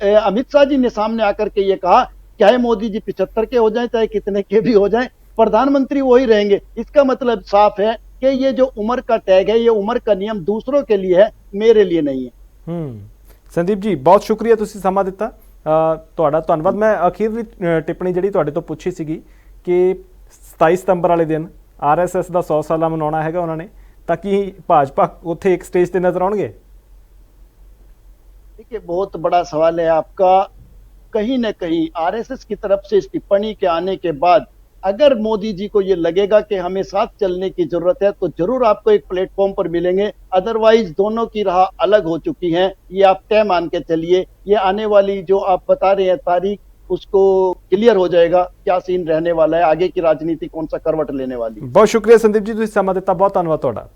[SPEAKER 2] अमित शाह जी ने सामने आकर के ये कहा चाहे मोदी जी पिछहत्तर के हो जाएँ, चाहे कितने के भी हो जाएँ, प्रधानमंत्री वही रहेंगे। इसका मतलब साफ़ है कि ये जो उम्र का टैग है, ये उम्र का नियम दूसरों के लिए है, मेरे लिए नहीं है।
[SPEAKER 1] हम्म। संदीप जी, बहुत शुक्रिया तुम समा दिता। ਤੁਹਾਡਾ ਧੰਨਵਾਦ ਮੈਂ ਅਖੀਰਲੀ ਅ, ਟਿੱਪਣੀ ਜਿਹੜੀ ਤੁਹਾਡੇ ਤੋਂ ਪੁੱਛੀ ਸੀਗੀ ਕਿ 27 ਸਤੰਬਰ ਵਾਲੇ ਦਿਨ ਆਰਐਸਐਸ ਦਾ 100 ਸਾਲਾ ਮਨਾਉਣਾ ਹੈਗਾ ਉਹਨਾਂ ਨੇ ਤਾਂ ਕੀ ਭਾਜਪਾ ਉੱਥੇ ਇੱਕ ਸਟੇਜ ਤੇ ਨਜ਼ਰ ਆਉਣਗੇ
[SPEAKER 2] देखिए बहुत बड़ा सवाल है आपका कहीं न कहीं आरएसएस की तरफ से इस टिप्पणी के आने के बाद अगर मोदी जी को ये लगेगा कि हमें साथ चलने की जरूरत है तो जरूर आपको एक प्लेटफॉर्म पर मिलेंगे अदरवाइज दोनों की राह अलग हो चुकी हैं ये आप तय मान के चलिए ये आने वाली जो आप बता रहे हैं तारीख उसको क्लियर हो जाएगा क्या सीन रहने वाला है आगे की राजनीति कौन सा करवट लेने वाली है
[SPEAKER 1] ਬਹੁਤ ਸ਼ੁਕਰੀਆ ਸੰਦੀਪ ਜੀ ਤੁਸੀਂ ਸਮਾਂ ਦਿੱਤਾ ਬਹੁਤ ਧੰਨਵਾਦ ਤੁਹਾਡਾ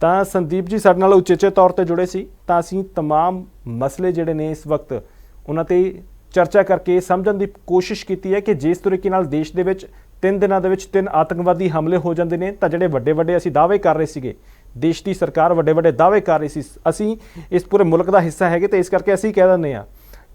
[SPEAKER 1] ਤਾਂ ਸੰਦੀਪ ਜੀ ਸਾਡੇ ਨਾਲ ਉਚੇਚੇ ਤੌਰ ਤੇ ਜੁੜੇ ਸੀ ਤਾਂ ਅਸੀਂ तमाम ਮਸਲੇ ਜਿਹੜੇ ਨੇ ਇਸ ਵਕਤ ਉਹਨਾਂ ਤੇ ਚਰਚਾ ਕਰਕੇ ਸਮਝਣ ਦੀ ਕੋਸ਼ਿਸ਼ ਕੀਤੀ ਹੈ ਕਿ ਜਿਸ ਤਰੀਕੇ ਨਾਲ ਦੇਸ਼ ਦੇ ਵਿੱਚ ਤਿੰਨ ਦਿਨਾਂ ਦੇ ਵਿੱਚ ਤਿੰਨ ਆਤੰਕਵਾਦੀ ਹਮਲੇ ਹੋ ਜਾਂਦੇ ਨੇ, ਤਾਂ ਜਿਹੜੇ ਵੱਡੇ ਵੱਡੇ ਅਸੀਂ ਦਾਅਵੇ ਕਰ ਰਹੇ ਸੀਗੇ, ਦੇਸ਼ ਦੀ ਸਰਕਾਰ ਵੱਡੇ ਵੱਡੇ ਦਾਅਵੇ ਕਰ ਰਹੀ ਸੀ, ਅਸੀਂ ਇਸ ਪੂਰੇ ਮੁਲਕ ਦਾ ਹਿੱਸਾ ਹੈਗੇ, ਤੇ ਇਸ ਕਰਕੇ ਅਸੀਂ ਕਹਿ ਦਿੰਦੇ ਆ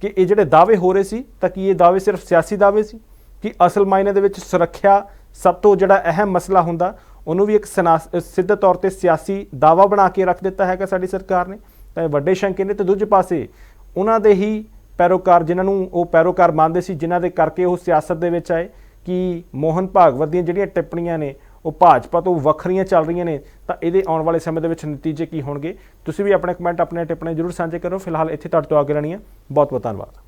[SPEAKER 1] ਕਿ ਇਹ ਜਿਹੜੇ ਦਾਅਵੇ ਹੋ ਰਹੇ ਸੀ, ਤਾਂ ਕੀ ਇਹ ਦਾਅਵੇ ਸਿਰਫ ਸਿਆਸੀ ਦਾਅਵੇ ਸੀ? ਕਿ ਅਸਲ ਮਾਇਨੇ ਦੇ ਵਿੱਚ ਸੁਰੱਖਿਆ ਸਭ ਤੋਂ ਜਿਹੜਾ ਅਹਿਮ ਮਸਲਾ ਹੁੰਦਾ, ਉਹਨੂੰ ਵੀ ਇੱਕ ਸਨਾ- ਸਿੱਧੇ ਤੌਰ ਤੇ ਸਿਆਸੀ ਦਾਵਾ ਬਣਾ ਕੇ ਰੱਖ ਦਿੱਤਾ ਹੈਗਾ ਸਾਡੀ ਸਰਕਾਰ ਨੇ। ਤਾਂ ਇਹ ਵੱਡੇ ਸ਼ੰਕੇ ਨੇ, ਤੇ ਦੂਜੇ ਪਾਸੇ ਉਹਨਾਂ ਦੇ ਹੀ ਪੈਰੋਕਾਰ ਜਿਨ੍ਹਾਂ ਨੂੰ ਉਹ ਪੈਰੋਕਾਰ ਮੰਨਦੇ ਸੀ, ਜਿਨ੍ਹਾਂ ਦੇ ਕਰਕੇ ਉਹ ਸਿਆਸਤ ਦੇ ਵਿੱਚ ਆਏ ਕਿ ਮੋਹਨ ਭਾਗਵਤ ਦੀਆਂ ਜਿਹੜੀਆਂ ਟਿੱਪਣੀਆਂ ਨੇ, ਉਹ ਭਾਜਪਾ ਤੋਂ ਵੱਖਰੀਆਂ ਚੱਲ ਰਹੀਆਂ ਨੇ, ਤਾਂ ਇਹਦੇ ਆਉਣ ਵਾਲੇ ਸਮੇਂ ਦੇ ਵਿੱਚ ਨਤੀਜੇ ਕੀ ਹੋਣਗੇ? ਤੁਸੀਂ ਵੀ ਆਪਣੇ ਕਮੈਂਟ ਆਪਣੇ ਟਿੱਪਣੇ ਜ਼ਰੂਰ ਸਾਂਝੇ ਕਰੋ। ਫਿਲਹਾਲ ਇੱਥੇ ਤੁਹਾਡੇ ਤੋਂ ਅੱਗੇ ਰਹਿਣੀ ਹੈ ਬਹੁਤ ਬਹੁਤ ਧੰਨਵਾਦ।